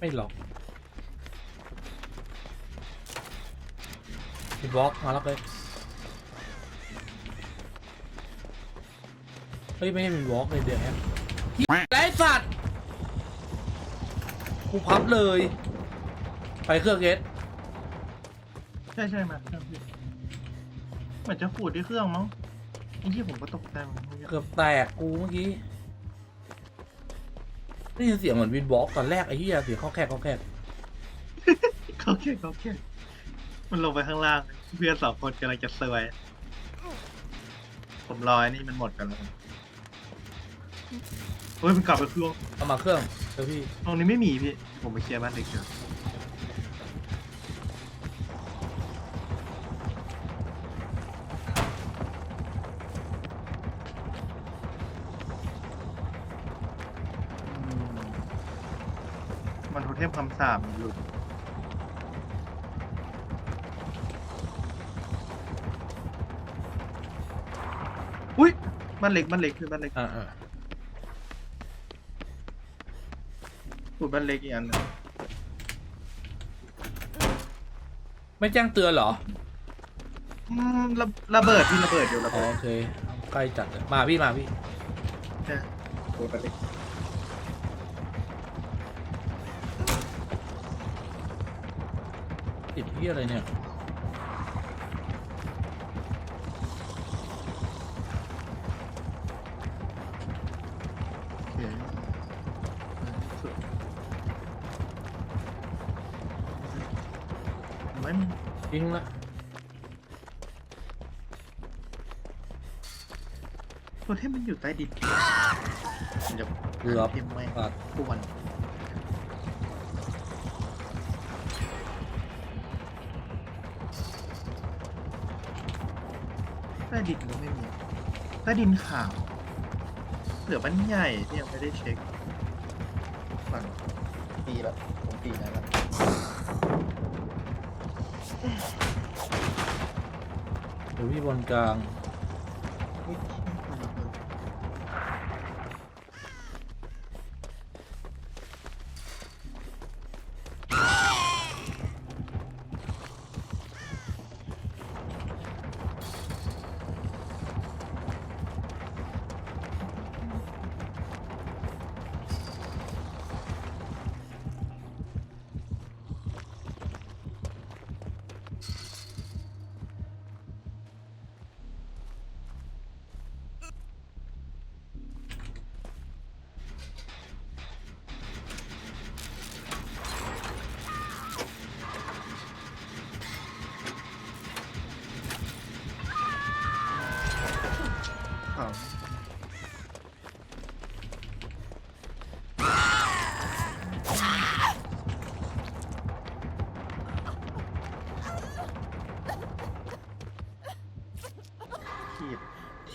ไม่หรอกมีบล็อกมาแล้วเลย เฮ้ย ไม่ให้มีบล็อกเลยเดี๋ยวแฮมไรสัตว์กูพับเลย ไปเครื่องเกตใช่ใช่มาเครื่องพี่เหมือนจะขูดที่เครื่องมั้งไอ้ที่ผมก็ตกใจเหมือนกันเมื่อกี้เกือบแตกกูเมื่อกี้ ได้ยินเสียงเหมือนวินบล็อกตอนแรกไอ้เหี้ยเสียงเข้อแคกเข้อแคกเขาแค่เขาแค่มันลงไปข้างล่าง เพื่อนสองคนกำลังจะเซวยผมรอไอ้นี่มันหมดกันแล้วเฮ้ยมันกลับไปเครื่องเอามาเครื่องเดี๋ยวพี่ตรงนี้ไม่มีพี่ผมไปเคลียร์บ้านเด็กเดี๋ยว ทเทมคำสาบหลุดอุ้ยบ้านเล็กบ้านเล็กคือบ้านเล็กอ่าอ่าพูดบ้านเล็กอีกอันหนึงไม่แจ้งเตือนเหรออืมระระเบิดพี่ระเบิดอยู่ระอ๋อเบิดโอเค ใกล้จัดเลยมาพี่มาพี่ใช่พูดบ้านเล็ก ติดเหี้ยอะไรเนี่ยโอเคสุดไม่ทิ้งละโทเทมมันอยู่ใต้ดินมันจะเกือบเทมไม่ตัดทุกวัน ใต้ดินก็ไม่มีใต้ดินขาวเหลือบ้านใหญ่ที่ยังไม่ได้เช็คฟังปีละผมปีแล้วละเดี๋ยวพี่บนกลาง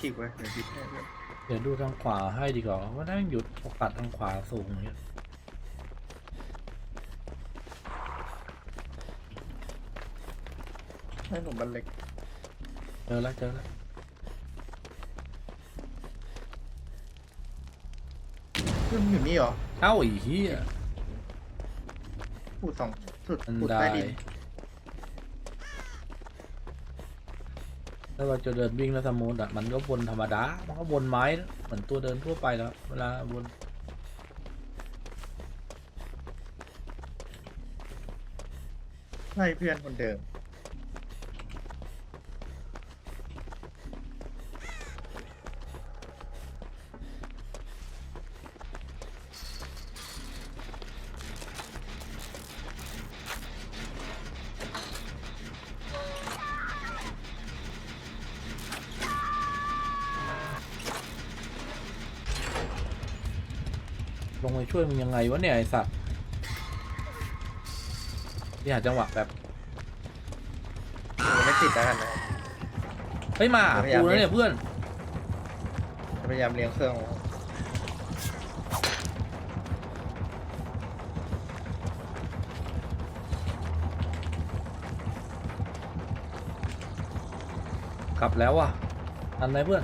ฉีกไว้เดี๋ยวฉีกให้ด้วยเดี๋ยวดูทางขวาให้ดีกว่าว่านั่งหยุดโอกาสทางขวาสูงอย่างเงี้ยให้หนุ่มบันเล็กเจอแล้วเจอแล้วขึ้นอยู่นี่เหรอเอ้าไอีเหี้ยพูดสองสุดอันพูดได้ใต้ดิน ถ้าเราจะเดินวิ่งแล้วสมูทอะมันก็วนธรรมดา มันก็วนไม้เหมือนตัวเดินทั่วไปแล้ว เวลาวนใช่เพื่อนคนเดิม ลงไปช่วยมึงยังไงวะเนี่ยไอสัตว์นี่หาจังหวะแบบไม่ติดแล้วกันนะ เฮ้ยมาหาพยายาม กูแล้วเนี่ยเพื่อนพยายามเลี้ยงเครื่องกลับแล้วอะทันไหมเพื่อน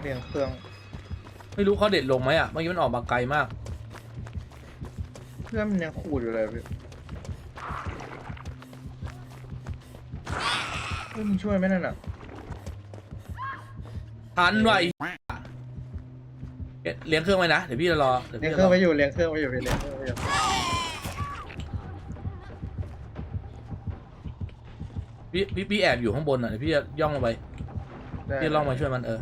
เลี้ยงเครื่อง ไม่รู้เขาเด็ดลงไหมอะเมื่อกี้มันออกมาไกลมาก เพื่อนมันยังขูดอยู่เลยพี่เพื่อนมันช่วยไหมนั่นอะทันไวะไอ้เลี้ยงเครื่องไว้นะเดี๋ยวพี่จะรอเดี๋ยวเลี้ยพี่งจะเครรื่องอไว้อยู่เลี้ยงเครื่องไว้อยู่พี่เลี้ยงเครื่องไว้อยู่พี่พี่พี่แอบอยู่ข้างบนอะเดี๋ยวพี่จะย่องลงไปได้พี่จะล่องมาช่วยมันเออ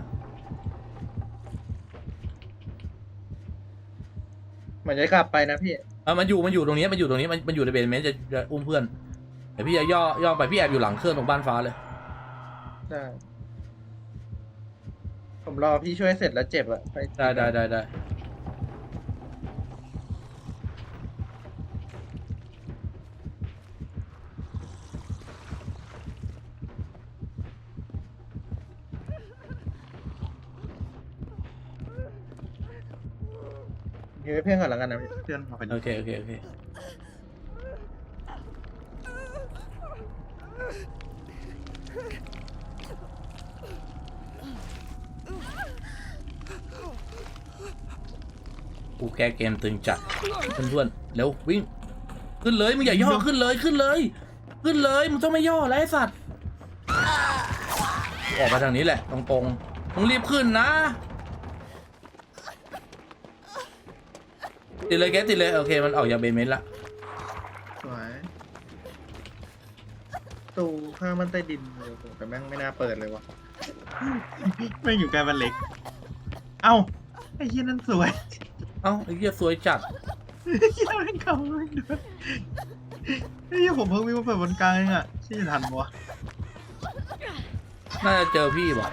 เห มือนจะกลับไปนะพี่ เออมันอยู่มันอยู่ตรงนี้มันอยู่ตรงนี้มันมันอยู่ในเบนเมนต์จะจะอุ้มเพื่อนเดี๋ยวพี่จะย่อย่อไปพี่แอบอยู่หลังเครื่องตรงบ้านฟ้าเลย ได้ ผมรอพี่ช่วยเสร็จแล้วเจ็บอะไปได้ได้ได้ได้ ยื้อเพื่อนก่อนแล้วกันนะพี่เพื่อนเอาไปโอเคโอเคโอเคกูแก้เกมตึงจัดเพื่อนๆเร็ววิ่ง ขึ้นเลยมึงอย่าย่อขึ้นเลยขึ้นเลย ขึ้นเลยมึงต้องไม่ย่อแล้วไอ้สัตว์ออกมาทางนี้แหละตรงๆมึงรีบขึ้นนะ ติดเลยแกติดเลยโอเคมันออกจากเบนเมนต์ละสวยตูข้างมันใต้ดินเลยโหแต่แม่งไม่น่าเปิดเลยวะไม่งอยู่ใกล้บันเล็ก เอ้าไอ้เหี้ยนั่นสวยเอ้าไอ้เหี้ยสวยจัดไอ้เหี้ยแม่งเขาแม่งด้วยไอ้เหี้ยผมเพิ่งวิ่งมาเปิดบนกลางเองอะที่จะทันวะน่าจะเจอพี่ว่ะ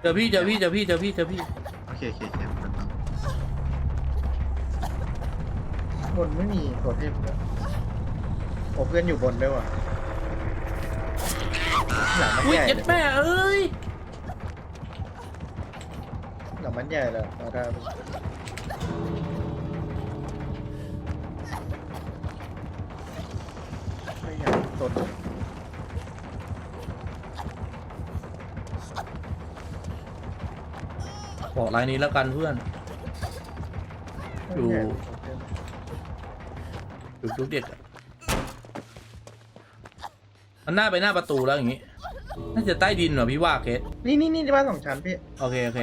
เจอพี่เจอพี่เจอพี่เจอพี่เจอพี่โอเคโอเคโอเค บนไม่มีโทเทมเลยโอ้เพื่อนอยู่บนด้วยว่ะหลังมันอุ้ยใหญ่เจ็ดเลยแม่เอ้ยหลังมันใหญ่เลยเอาได้ไม่อยากตนบอกรายนี้แล้วกันเพื่อน อยู่ อยู่ทุกเด็กอะมันหน้าไปหน้าประตูแล้วอย่างงี้ น่าจะใต้ดินเหรอพี่ว่าเคสนี่นี่นี่บ้านสองชั้นพี่โอเคโอเค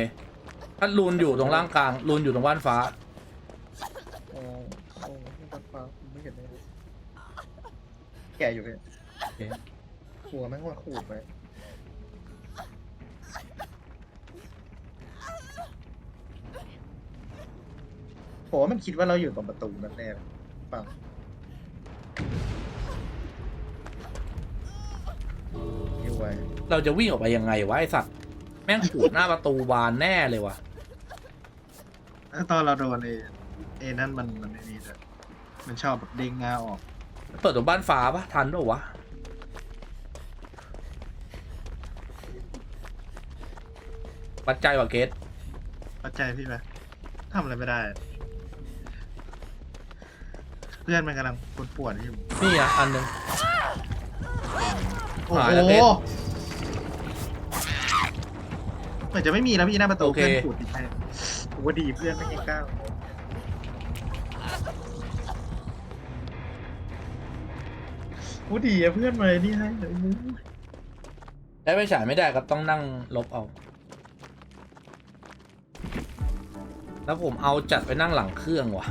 ถ้าลูนอยู่ตรงล่างกลางลูนอยู่ตรงบ้านฟ้า โอ้โอ้ไม่ตัดฟ้าผมไม่เห็นเลยแก่อยู่พี่โอเคหัวแม่งว่าขูดไปผมว่ามันคิดว่าเราอยู่ตรงประตูนั่นแน่เลยเปล่า อยู่ไว้เราจะวิ่งออกไปยังไงวะไอสัตว์แม่งขูดหน้าประตูบานแน่เลยว่ะตอนเราโดนเอเอนั่นมันมันไอ้นี่เลยมันชอบแบบเด้งงาออก เปิดตรงบ้านฟ้าปะทันปะวะปัจจัยว่ะเกตเข้าใจพี่ไหมทำอะไรไม่ได้ เพื่อนมันกำลังปวดปวดๆอยู่นี่อะอันหนึ่ง โอ้หายโหแล้วเพชร เหมือนจะไม่มีแล้วพี่หน้าประตูโอเค เพื่อนขูดติดแทนโอ้ดีเพื่อนไม่ยังกล้าโอ้ดีอะเพื่อนมาเลยนี่ให้เลยได้ไปฉายไม่ได้ครับต้องนั่งลบเอา แล้วผมเอาจัดไปนั่งหลังเครื่องว่ะ